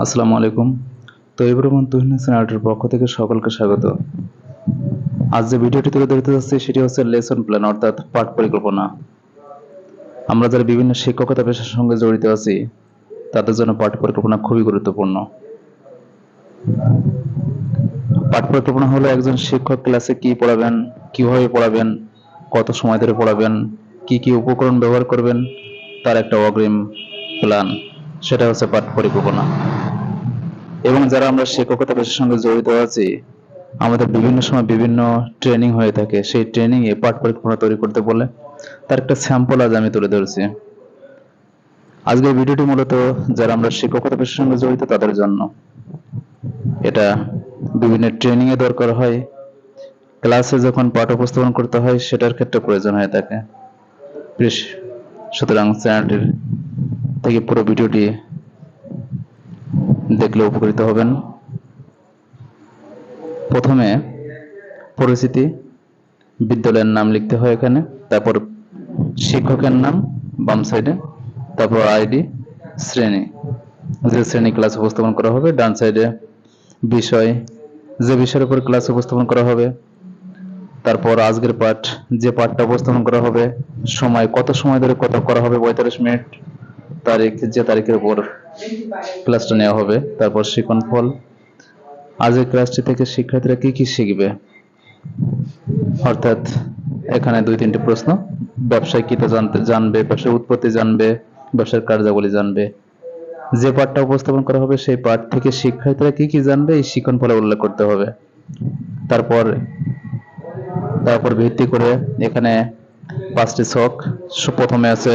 আসসালামু আলাইকুম। তো ইব্রাহিম তুহিন হাসান আর্টের পক্ষ থেকে সকলকে স্বাগত। আজ যে ভিডিওটি তুলে ধরতে যাচ্ছি, সেটি হচ্ছে লেসন প্ল্যান, অর্থাৎ পাঠ পরিকল্পনা। আমরা যারা বিভিন্ন শিক্ষকতা পেশার সঙ্গে জড়িত আছি, তাদের জন্য পাঠ পরিকল্পনা খুবই গুরুত্বপূর্ণ। পাঠ পরিকল্পনা হলো একজন শিক্ষক ক্লাসে কি পড়াবেন, কীভাবে পড়াবেন, কত সময় ধরে পড়াবেন, কি কি উপকরণ ব্যবহার করবেন, তার একটা অগ্রিম প্ল্যান। সেটা হচ্ছে পাঠ পরিকল্পনা। এবং যারা আমরা শিক্ষকতা পেশার সঙ্গে জড়িত আছি, আমাদের বিভিন্ন সময় বিভিন্ন ট্রেনিং হয়ে থাকে। সেই ট্রেনিং এ পাঠ পরিকল্পনা তৈরি করতে বলে তার একটা স্যাম্পল আজ আমি তুলে ধরছি। আজকের ভিডিওটি মূলত যারা আমরা শিক্ষকতা পেশার সঙ্গে জড়িত তাদের জন্য। এটা বিভিন্ন ট্রেনিং এ দরকার হয়। ক্লাসে যখন পাঠ উপস্থাপন করতে হয়, সেটার ক্ষেত্রে প্রয়োজন হয়ে থাকে। সুতরাং চ্যানেলটির থেকে পুরো ভিডিওটি দেখলে উপকৃত হবেন। প্রথমে পরিচিতি বিদ্যালয়ের নাম লিখতে হয় এখানে, তারপর শিক্ষকের নাম বাম সাইডে তারপর আইডি শ্রেণি। যে শ্রেণি ক্লাস উপস্থাপন করা হবে, ডান সাইডে বিষয়, যে বিষয়ের উপর ক্লাস উপস্থাপন করা হবে, তারপর আজকের পাঠ, যে পাঠটা উপস্থাপন করা হবে, সময়, কত সময় ধরে কত করা হবে, পঁয়তাল্লিশ মিনিট। তারিখ, যে তারিখের উপর ক্লাসটা নেওয়া হবে, তারপর শিখন ফল। আজকের ক্লাসটি থেকে শিক্ষার্থীরা কি কি শিখবে? অর্থাৎ এখানে দুই তিনটি প্রশ্ন। ব্যবসায় কি জানতে, জানবে, ব্যবসার উৎপত্তি জানবে, ব্যবসার কার্যাবলী জানবে। যে পাঠটা উপস্থাপন করা হবে, সেই পাঠ থেকে শিক্ষার্থীরা কি কি জানবে, এই শিখন ফলে উল্লেখ করতে হবে। তারপর তারপর ভিত্তি করে এখানে পাঁচটি ছক। প্রথমে আছে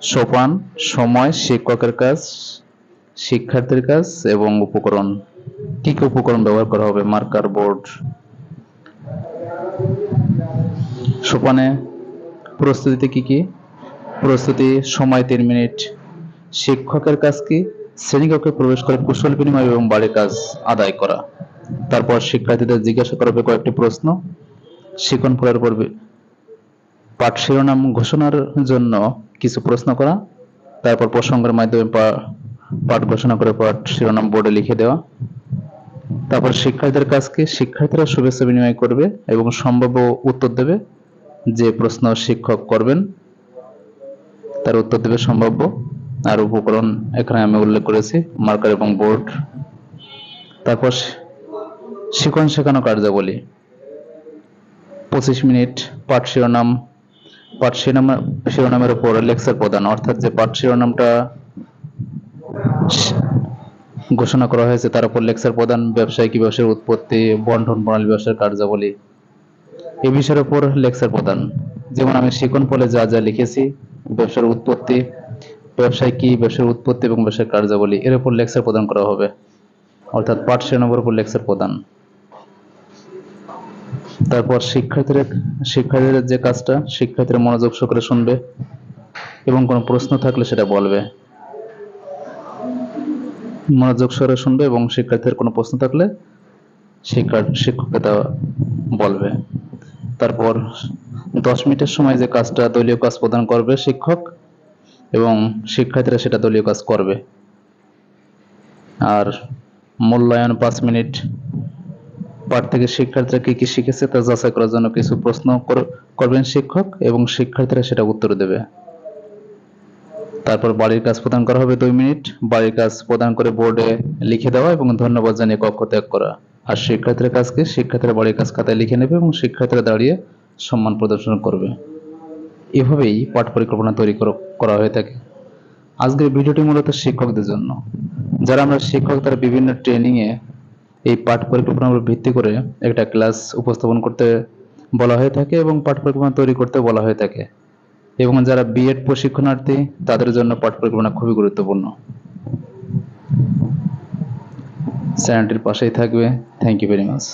সোপান সময়, শিক্ষকের কাজ, শিক্ষার্থীর কাজ এবং উপকরণ। কি কি উপকরণ ব্যবহার করা হবে? Marker, board. সোপানে প্রস্তুতিতে কি কি? প্রস্তুতি, সময়, তিন মিনিট। শিক্ষকের কাজ কি? শ্রেণীকক্ষে প্রবেশ করে কুশল বিনিময় এবং বাড়ির কাজ আদায় করা। তারপর শিক্ষার্থীদের জিজ্ঞাসা করা হবে কয়েকটি প্রশ্ন। শিখন ফলের পর পাঠ শিরোনাম ঘোষণার জন্য কিছু প্রশ্ন করা, তারপর প্রসঙ্গের মাধ্যমে পাঠ ঘোষণা করে পাঠ শিরোনাম বোর্ডে লিখে দেওয়া। তারপর শিক্ষার্থীদের কাজকে শিক্ষার্থীরা শুভেচ্ছা বিনিময় করবে এবং সম্ভাব্য উত্তর দেবে যে প্রশ্ন শিক্ষক করবেন। তার উত্তর দেবে সম্ভাব্য। আর উপকরণ এখানে আমি উল্লেখ করেছি মার্কার এবং বোর্ড তারপর শিখন শেখানো কার্যাবলী। পঁচিশ মিনিট পাঠ শিরোনাম পাঠ শিরোনাম শিরোনামের উপর লেকচার প্রদান, অর্থাৎ যে পাঠ শিরোনামটা ঘোষণা করা হয়েছে, তার উপর লেকচার প্রদান, ব্যবসায়িক ব্যবসার উৎপত্তি, বন্টন, প্রণালী ব্যবসার কার্যাবলী, এ বিষয়ের উপর লেকচার প্রদান। যেমন আমি শিখন ফলে যা যা লিখেছি, ব্যবসার উৎপত্তি, ব্যবসায় কি, ব্যবসার উৎপত্তি এবং ব্যবসার কার্যাবলী, এর উপর লেকচার প্রদান করা হবে। অর্থাৎ পাঠ শিরোনামের উপর লেকচার প্রদান। তারপর শিক্ষার্থীরা, শিক্ষার্থীদের যে কাজটা, শিক্ষার্থীরা মনোযোগ সহকারে শুনবে এবং কোনো প্রশ্ন থাকলে সেটা বলবে। মনোযোগ সহকারে শুনবে এবং শিক্ষার্থীর কোনো প্রশ্ন থাকলে শিক্ষককে তা বলবে। তারপর দশ মিনিটের সময় যে কাজটা, দলীয় কাজ প্রদান করবে শিক্ষক এবং শিক্ষার্থীরা সেটা দলীয় কাজ করবে। আর মূল্যায়ন পাঁচ মিনিট পাঠ থেকে শিক্ষার্থীরা কি কি শিখেছে তা যাচাই করার জন্য কিছু প্রশ্ন করবেন শিক্ষক এবং শিক্ষার্থীরা সেটা উত্তর দেবে। তারপর বাড়ির কাজ প্রদান করা হবে দুই মিনিট। বাড়ির কাজ প্রদান করে বোর্ডে লিখে দেওয়া এবং ধন্যবাদ জানিয়ে কক্ষ ত্যাগ করা। আর শিক্ষার্থীর কাজকে শিক্ষার্থীরা বাড়ির কাজ খাতায় লিখে নেবে এবং শিক্ষার্থীরা দাঁড়িয়ে সম্মান প্রদর্শন করবে। এভাবেই পাঠ পরিকল্পনা তৈরি কর- হয়ে থাকে। আজকের ভিডিওটি মূলত শিক্ষকদের জন্য। যারা আমরা শিক্ষক, তারা বিভিন্ন ট্রেনিং এ এই পাঠ পরিকল্পনার উপর ভিত্তি করে একটা ক্লাস উপস্থাপন করতে বলা হয়ে থাকে এবং পাঠ পরিকল্পনা তৈরি করতে বলা হয়ে থাকে। এবং যারা বিএড প্রশিক্ষণার্থী, তাদের জন্য পাঠ পরিকল্পনা খুবই গুরুত্বপূর্ণ। চ্যানেলটির পাশেই থাকবে। Thank you very much